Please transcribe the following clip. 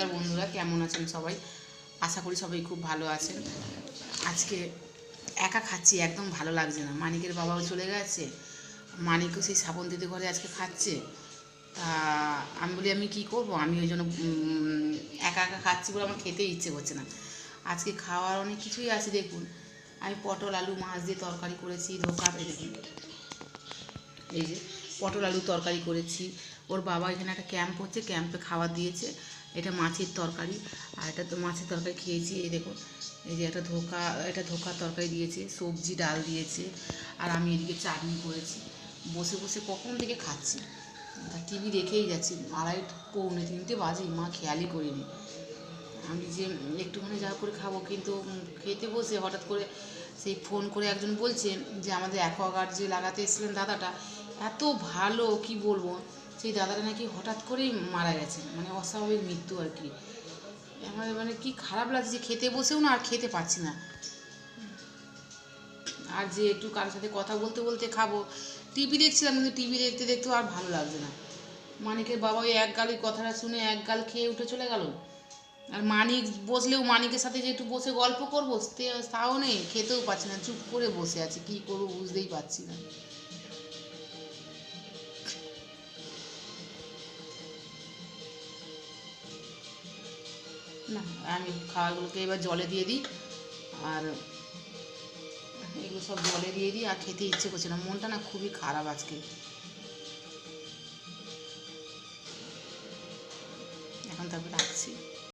নমস্কার বন্ধুরা, কেমন আছেন সবাই? আশা করি সবাই খুব ভালো আছেন। আজকে একা খাচ্ছি, একদম ভালো লাগছে না। মানিকের বাবাও চলে গেছে। মানিকও সেই দিদি ঘরে আজকে খাচ্ছে। তা আমি বলি, আমি কি করব? আমি ওই জন্য একা একা খাচ্ছি বলে আমার খেতে ইচ্ছে করছে না। আজকে খাওয়ার অনেক কিছুই আছে, দেখুন। আমি পটল, আলু, মাছ দিয়ে তরকারি করেছি ধোকা দেখুন। এই যে, পটল, আলু তরকারি করেছি। ওর বাবা এখানে একটা ক্যাম্প হচ্ছে, ক্যাম্পে খাবার দিয়েছে। এটা মাছের তরকারি, আর এটা তো মাছের তরকারি খেয়েছি, এই দেখুন এই যে একটা ধোকা এটা ধোকা তরকারি দিয়েছে, সবজি, ডাল দিয়েছে, আর আমি এদিকে চাটনি করেছি। বসে বসে কখন থেকে খাচ্ছি? তা টিভি দেখেই যাচ্ছি আড়াই পৌনে তিনটে বাজে, মা খেয়ালই করিনি। আমি যে একটুখানি যা করে খাব, কিন্তু খেতে বসে হঠাৎ করে সেই ফোন করে একজন বলছেন যে, আমাদের অ্যাকোয়াগার্ড যে লাগাতে এসেছিলেন দাদাটা, এত ভালো, কি বলব? সেই দাদাটা নাকি হঠাৎ করেই মারা গেছে মানে অস্বাভাবিক মৃত্যু আর কি। আমার মানে কি খারাপ লাগছে যে খেতে বসেও না আর খেতে পাচ্ছি না। আর যে একটু কারোর সাথে কথা বলতে বলতে খাব, টিভি দেখছিলাম কিন্তু টিভি দেখতে দেখতেও আর ভালো লাগছে না। মানিকের বাবা ওই এক গাল ওই কথাটা শুনে এক গাল খেয়ে উঠে চলে গেল। আর মানিক বসলেও মানিকের সাথে যে একটু বসে গল্প করব তাও নেই, খেতেও পাচ্ছি না, চুপ করে বসে আছি, কি করব বুঝতেই পারছি না। না, আমি খাবারগুলোকে এবার জলে দিয়ে দিই, আর এগুলো সব জলে দিয়ে দিই, আর খেতে ইচ্ছে করছে না। মনটা না খুবই খারাপ আজকে। এখন তারপরে রাখছি।